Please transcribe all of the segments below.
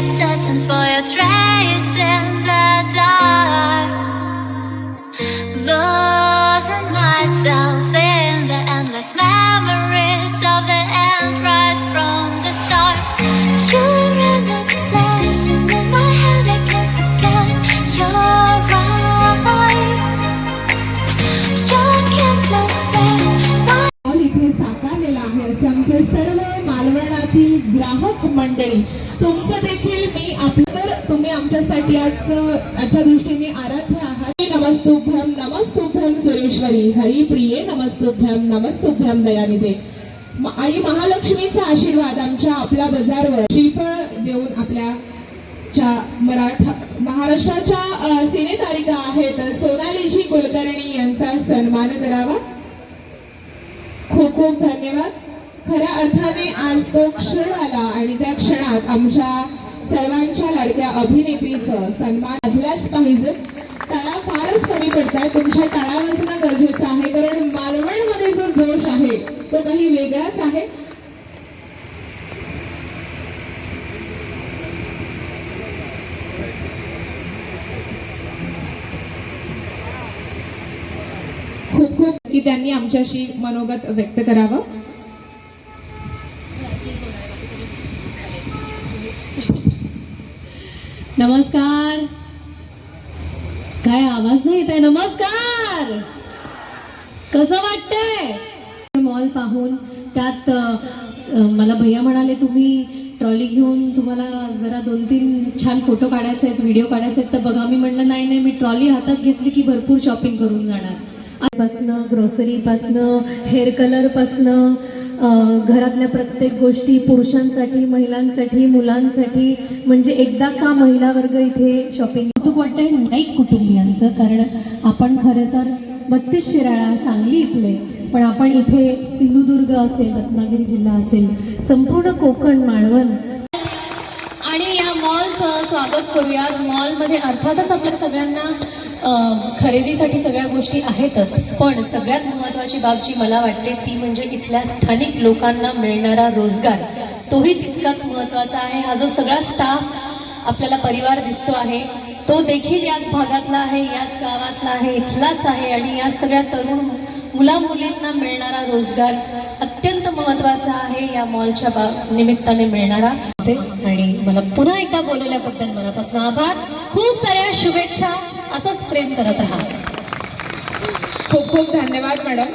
keep searching for your traces ग्राहक मंडळी तुमचं देखील मी आपलं तर तुम्ही आमच्यासाठी आज आजच्या दृष्टीने आराध्य आहात नमस्तुभ्यम नमस्तुभ्यम सुरेश्वरी. हरिप्रिये नमस्तुभ्यम नमस्तुभ्यम दयानिधे. आई महालक्ष्मीचा आशीर्वाद आमच्या आपल्या बाजारवर. श्रीफळ देऊन आपल्या च्या मराठा महाराष्ट्राच्या अ, सिनेतारिका आहेत सोनालीजी कुलकर्णी यांचा सन्मान करावा. खूप खूप धन्यवाद. खऱ्या अर्थाने आज तो क्षण आला आणि त्या क्षणात आमच्या सर्वांच्या लाडक्या अभिनेत्रीचं सन्मान वाजलाच पाहिजे. टाळा फारच कमी पडताय. तुमच्या टाळा वाजणं गरजेचं आहे. कारण मालवणमध्ये जो जोश आहे तो काही वेगळाच आहे. खूप खूप की त्यांनी आमच्याशी मनोगत व्यक्त करावं. नमस्कार. काय आवाज नाही येत आहे नमस्कार. कसं वाटतंय? मॉल पाहून त्यात मला भैया म्हणाले तुम्ही ट्रॉली घेऊन तुम्हाला जरा दोन तीन छान फोटो काढायचे आहेत व्हिडिओ काढायचे आहेत. तर बघा मी म्हणलं नाही नाही मी ट्रॉली हातात घेतली की भरपूर शॉपिंग करून जाणार. पासनं ग्रोसरीपासनं हेअर कलरपासनं घरातल्या प्रत्येक गोष्टी पुरुषांसाठी महिलांसाठी मुलांसाठी म्हणजे एकदा का महिला वर्ग इथे शॉपिंग कौतुक वाटतंय नाईक कुटुंबियांचं कारण आपण खरं तर बत्तीस शिराळा सांगली इथले पण आपण इथे सिंधुदुर्ग असेल रत्नागिरी जिल्हा असेल संपूर्ण कोकण माळवण. आणि या मॉलचं स्वागत करूया मॉलमध्ये अर्थातच आपल्या सगळ्यांना खरेदीसाठी सगळ्या गोष्टी आहेतच पण सगळ्यात महत्त्वाची बाब जी मला वाटते ती म्हणजे इथल्या स्थानिक लोकांना मिळणारा रोजगार. तोही तितकाच महत्त्वाचा आहे. हा जो सगळा स्टाफ आपल्याला परिवार दिसतो आहे तो देखील याच भागातला आहे याच गावातला आहे इथलाच आहे आणि या सगळ्या तरुण मुला मुलींना मिळणारा रोजगार अत्यंत महत्त्वाचा आहे या मॉलच्या बा निमित्ताने मिळणारा. ते आणि मला पुन्हा एकदा बोलवल्याबद्दल मनापासून आभार. खूप साऱ्या शुभेच्छा. असंच प्रेम करत राहा. खूप खूप धन्यवाद मॅडम.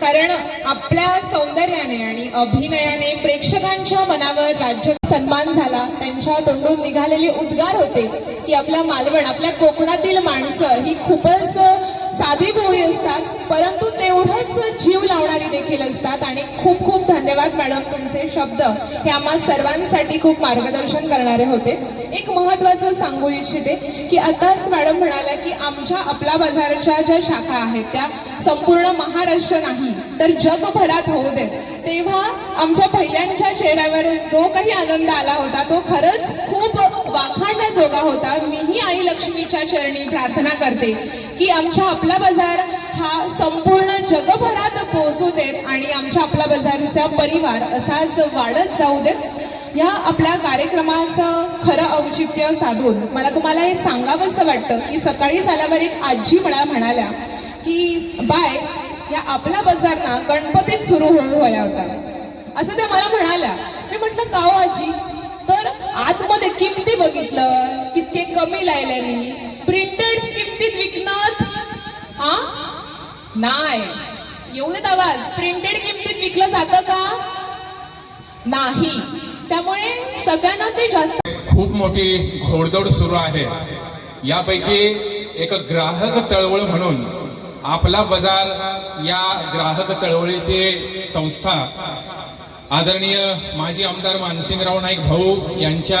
कारण आपल्या सौंदर्याने आणि अभिनयाने प्रेक्षकांच्या मनावर राज्य सन्मान झाला. त्यांच्या तोंडून निघालेले उद्गार होते की आपल्या मालवण आपल्या कोकणातील माणसं ही खूपच साधी भोळी असतात परंतु तेवढंच जीव लावणारी देखील असतात. आणि खूप खूप धन्यवाद मॅडम तुमचे शब्द हे आम्हा सर्वांसाठी खूप मार्गदर्शन करणारे होते. एक महत्वाचं सांगू इच्छिते की आताच मॅडम म्हणाल्या की आमच्या आपला बाजारच्या ज्या शाखा आहेत त्या संपूर्ण महाराष्ट्र नाही तर जगभरात होऊ देत. तेव्हा आमच्या पहिल्यांच्या चेहऱ्यावर जो काही आनंद आला होता तो खरंच खूप वाखाणण्याजोगा होता. मीही आई लक्ष्मीच्या चरणी प्रार्थना करते की आमच्या आपला बाजार हा संपूर्ण जगभरात पोहोचू देत आणि आमच्या आपला बाजारचा परिवार असाच वाढत जाऊ देत. या आपल्या कार्यक्रमाचं खरं औचित्य साधून मला तुम्हाला हे सांगावंसं वाटतं की सकाळी झाल्यावर एक आजी मला म्हणाल्या की बाय या आपला बाजार ना गणपतीत सुरू होऊ व्हाया होता. असं त्या मला म्हणाल्या. मी म्हटलं का हो आजी? तर आतमध्ये किमती बघितलं कितके कमी लायल्यानी प्रिंटेड किमतीत विकणार? हा नाही. एवढेच आवाज. प्रिंटेड किमतीत विकलं जातं का? नाही. त्यामुळे सगळ्यांना ते जास्त खूप मोठी घोडदौड सुरू आहे. यापैकी एक ग्राहक चळवळ म्हणून आपला बाजार या ग्राहक चळवळीची संस्था आदरणीय माजी आमदार मानसिंगराव नाईक भाऊ यांच्या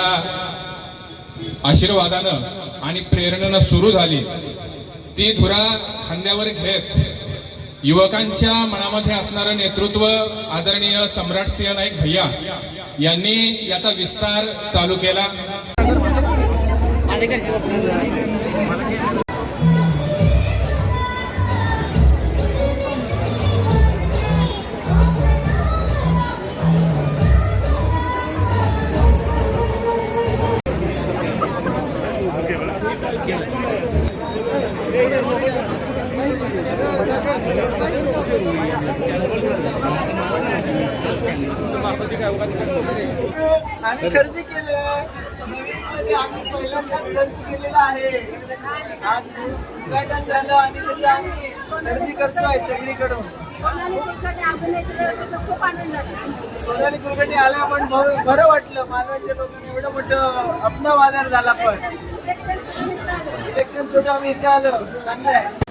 आशीर्वादानं आणि प्रेरणेनं सुरू झाली. ती धुरा खांद्यावर घेत युवकांच्या मनामध्ये असणारं नेतृत्व आदरणीय सम्राट सिंह नाईक भैया यांनी याचा विस्तार चालू केला. आम्ही खरेदी केली नवीन मध्ये आम्ही पहिल्यांदाच खरेदी केलेलं आहे. आज उद्घाटन झालं आणि त्याचं आम्ही खरेदी करतोय सगळीकडून. सोनाली कुलकर्णी आल्या पण बरं वाटलं. मालवणच्या लोकांनी एवढं मोठं अपना बाजार झाला पण. इलेक्शन सुद्धा आम्ही इथे आलो. चांगलं आहे.